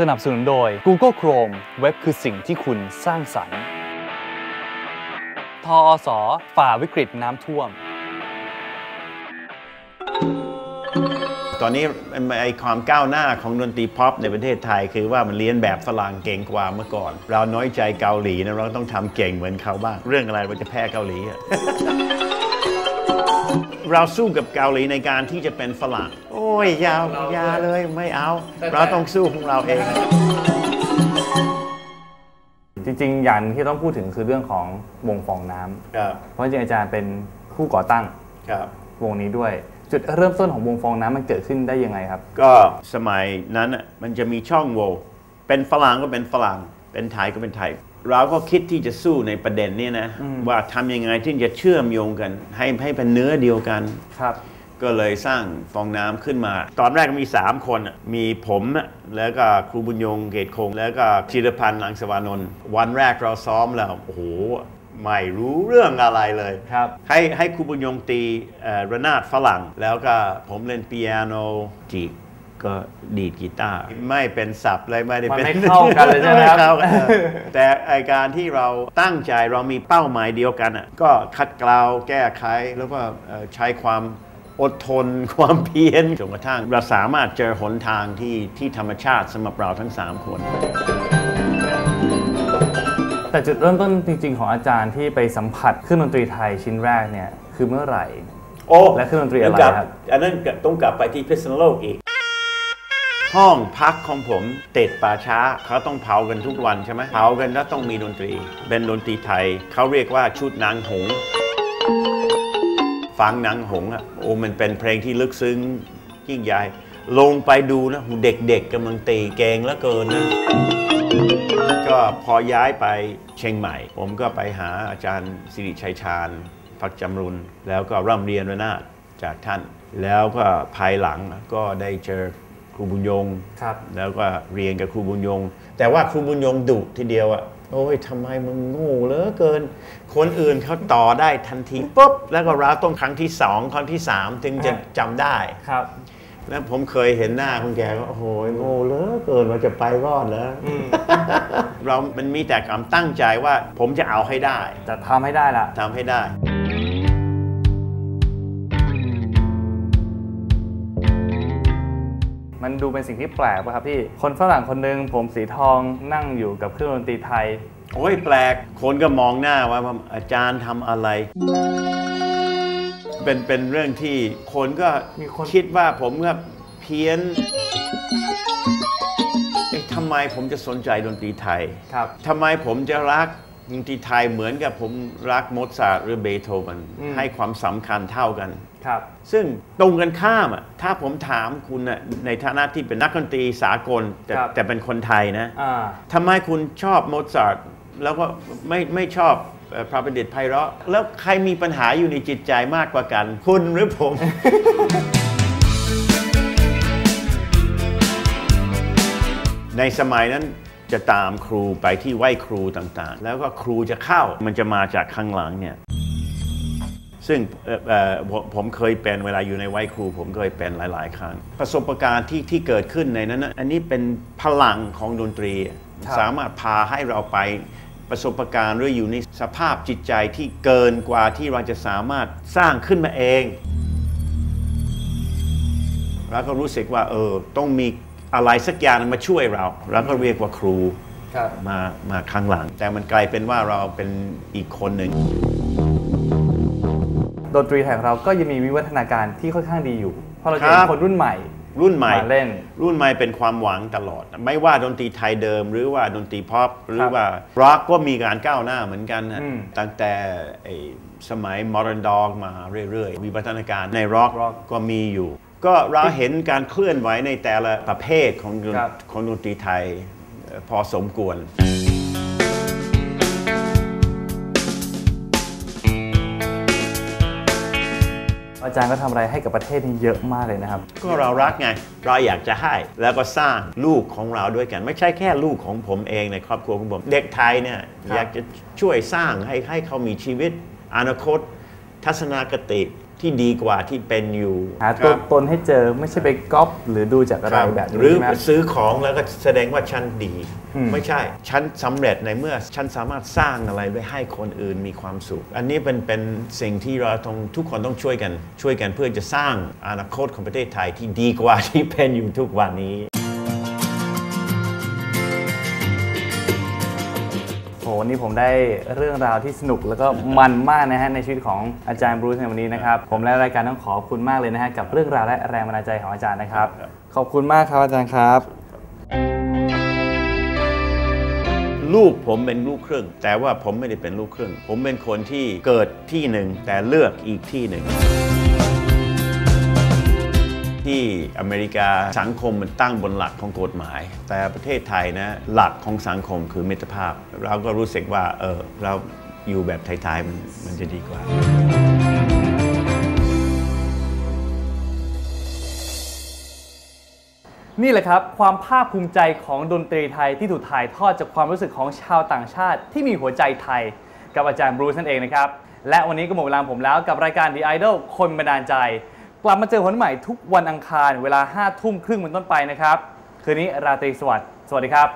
สนับสนุนโดย Google Chrome เว็บคือสิ่งที่คุณสร้างสรรค์ ทออสฝ่าวิกฤตน้ำท่วม ตอนนี้ไอความก้าวหน้าของดนตรีพ็อปในประเทศไทย คือว่ามันเรียนแบบฝรั่งเก่งกว่าเมื่อก่อน เราน้อยใจเกาหลีนะเราต้องทำเก่งเหมือนเขาบ้าง เรื่องอะไรเราจะแพ้เกาหลีอะ เราสู้กับเกาหลีในการที่จะเป็นฝรั่ง โอ้ยยาวยาเลยไม่เอา เราต้องสู้ของเราเอง จริงๆ อย่างที่ต้องพูดถึงคือเรื่องของวงฟองน้ำครับเพราะจริงๆอาจารย์เป็นผู้ก่อตั้งครับวงนี้ด้วย จุดเริ่มต้นของวงฟองน้ำมันเกิดขึ้นได้ยังไงครับ ก็สมัยนั้นน่ะมันจะมีช่องโหว่เป็นฝรั่งก็เป็นฝรั่งเป็นไทยก็เป็นไทย เราก็คิดที่จะสู้ในประเด็นนี้นะ ว่าทำยังไงที่จะเชื่อมโยงกัน ให้ให้เป็นเนื้อเดียวกันครับก็เลยสร้างฟองน้ำขึ้นมา ตอนแรกมี 3 คนน่ะมีผมน่ะแล้วก็ครูบุญยงเกตคง แล้วก็จิรพันธ์ลังสวานนท์วันแรกเราซ้อมแล้ว โอ้โห ไม่รู้เรื่องอะไรเลยครับ ให้ให้ครูบุญยงตีเอ่อระนาดฝรั่ง แล้วก็ผมเล่นเปียโนจี ก็ดีดกีตาร์ไม่เป็นศัพท์เลยไม่ได้เป็นมันไม่เข้ากันเลยใช่ไหมครับเข้ากันเออแต่ไอการที่เราตั้งใจเรามีเป้าหมายเดียวกันอะก็คัดเกลาแก้ไขแล้วก็เอ่อใช้ความอดทนความเพียรจนกระทั่งเราสามารถเจอหนทางที่ที่ธรรมชาติสำหรับเราทั้ง 3 คน แต่จุดเริ่มต้นจริง ๆ ของอาจารย์ที่ไปสัมผัสเครื่องดนตรีไทยชิ้นแรกเนี่ยคือเมื่อไหร่โอ้และเครื่องดนตรีอะไรครับอันนั้นต้องกลับไปที่พิษณุโลกอีก ห้องพักของผมติดป่าช้าเขาต้องเผากันทุกวันใช่ไหมเผากันแล้วต้องมีดนตรี เป็นดนตรีไทย เขาเรียกว่าชุดนางหงส์ฟังนางหงส์อะโอ้มันเป็นเพลงที่ลึกซึ้งยิ่งใหญ่ ลงไปดูนะหูเด็กๆกำลังตีเกงแล้วเกินนะก็พอย้ายไปเชียงใหม่ ผมก็ไปหาอาจารย์สิริชัยชาญพักจำรุน แล้วก็ร่ำเรียนระนาดจากท่าน แล้วก็ภายหลังก็ได้เจอ ครูบุญยงครับแล้วก็เรียนกับครูบุญยง แต่ว่าครูบุญยงดุทีเดียวอะโอ้ยทำไมมึงโง่เหลือเกิน คนอื่นเขาต่อได้ทันทีปุ๊บแล้วก็เราต้องครั้งที่สองครั้งที่สามถึงจะจำได้ครับ แล้วผมเคยเห็นหน้าคุณแกก็โอ้โหโง่เหลือเกินว่าจะไปรอดแล้วเรา มันมีแต่ความตั้งใจว่าผมจะเอาให้ได้ จะทำให้ได้ละทำให้ได้ มันดูเป็นสิ่งที่แปลกป่ะครับพี่ คนฝรั่งคนหนึ่งผมสีทองนั่งอยู่กับเครื่องดนตรีไทย โอ้ยแปลก คนก็มองหน้าว่าอาจารย์ทำอะไร เป็นเป็นเรื่องที่คนก็มีคนคิดว่าผมก็เพี้ยนเอ๊ะทำไมผมจะสนใจดนตรีไทยครับทำไมผมจะรัก ดนตรีไทยเหมือนกับผมรักโมซาร์ทหรือเบโธเวนอืมให้ความสำคัญเท่ากันครับ ซึ่งตรงกันข้ามอะถ้าผมถามคุณน่ะในฐานะที่เป็นนักดนตรีสากลแต่ครับแต่เป็นคนไทยนะอ่าทำไมคุณชอบโมซาร์ทแล้วก็ไม่ไม่ชอบเอ่อพระประดิษฐ์ไพเราะ แล้วใครมีปัญหาอยู่ในจิตใจมากกว่ากัน คุณหรือผมในสมัยนั้น จะตามครูไปที่ไหว้ครูต่างๆ แล้วก็ครูจะเข้ามันจะมาจากข้างหลังเนี่ยซึ่งเอ่อเอ่อผมผมเคยเป็นเวลาอยู่ในไหว้ครู ผมเคยเป็นหลาย ๆ ครั้ง ประสบการณ์ที่ที่เกิดขึ้นในนั้นนะอันนี้เป็นพลังของดนตรีครับสามารถพาให้เราไปประสบการณ์หรืออยู่ในสภาพจิตใจที่เกินกว่าที่เราจะสามารถสร้างขึ้นมาเอง แล้วก็รู้สึกว่าเออต้องมี อะไรสักอย่างมาช่วยเราแล้วก็เรียกว่าครูครับมามาข้างหลัง แต่มันกลายเป็นว่าเราเป็นอีกคนหนึ่งดนตรีไทยของเราก็ยังมีวิวัฒนาการที่ค่อนข้างดีอยู่ เพราะเราจะเห็ครันบคนรุ่นใหม่ รุ่นใหม่มาเล่น รุ่นใหม่เป็นความหวังตลอด ไม่ว่าดนตรีไทยเดิม หรือว่าดนตรีพ็อปหรือว่าร็อกก็มีการก้าวหน้าเหมือนกันนะอืมตั้งแต่ไอ้สมัย Modern Dog มาเรื่อยๆ วิวัฒนาการในร็อก Rock ก็มีอยู่ ก็เราเห็นการเคลื่อนไหวในแต่ละประเภทของดนครับ ของดนตรีไทยเอ่อพอสมควร อาจารย์ก็ทำอะไรให้กับประเทศนี้เยอะมากเลยนะครับ ก็เรารักไง เราอยากจะให้แล้วก็สร้างลูกของเราด้วยกัน ไม่ใช่แค่ลูกของผมเองในครอบครัวของผม เด็กไทยเนี่ยครับ อยากจะช่วยสร้างให้ให้เขามีชีวิตอนาคต ทัศนคติ ที่ดีกว่าที่เป็นอยู่หาคตัวรับตนให้เจอไม่ใช่ไปก๊อปหรือดูจากอะไรครับแบบนี้หรือใช่ไหมครับซื้อของแล้วก็แสดงว่าฉันดี อืม ไม่ใช่ ฉันสำเร็จในเมื่อฉันสามารถสร้างอะไรไว้ให้คนอื่นมีความสุข อันนี้เป็นเป็นสิ่งที่เราต้องทุกคนต้องช่วยกัน ช่วยกันเพื่อจะสร้างอนาคตของประเทศไทยที่ดีกว่าที่เป็นอยู่ทุกวันนี้ วันนี้ผมได้เรื่องราวที่สนุกแล้วก็มันมากนะฮะในชีวิตของอาจารย์บรูซในวันนี้นะครับ ผมและรายการต้องขอบคุณมากเลยนะฮะกับเรื่องราวและแรงบันดาลใจของอาจารย์นะครับ ขอบคุณมากครับอาจารย์ครับ ลูกผมเป็นลูกครึ่ง แต่ว่าผมไม่ได้เป็นลูกครึ่ง ผมเป็นคนที่เกิดที่หนึ่งแต่เลือกอีกที่หนึ่ง อเมริกาสังคมมันตั้งบนหลักของกฎหมาย แต่ประเทศไทยนะหลักของสังคมคือมิตรภาพ เราก็รู้สึกว่าเออเราอยู่แบบไทยๆมันมันจะดีกว่านี่แหละครับ ความภาคภูมิใจของดนตรีไทยที่ถูกถ่ายทอดจากความรู้สึกของชาวต่างชาติ ที่มีหัวใจไทย กับอาจารย์บรูซนั่นเองนะครับ และวันนี้ก็หมดเวลาผมแล้วกับรายการ The Idol คนบันดาลใจ กลับมาเจอคนใหม่ทุกวันอังคารเวลา5ทุ่มครึ่งเป็นต้นไปนะครับ คืนนี้ราตรีสวัสดิ์สวัสดีครับ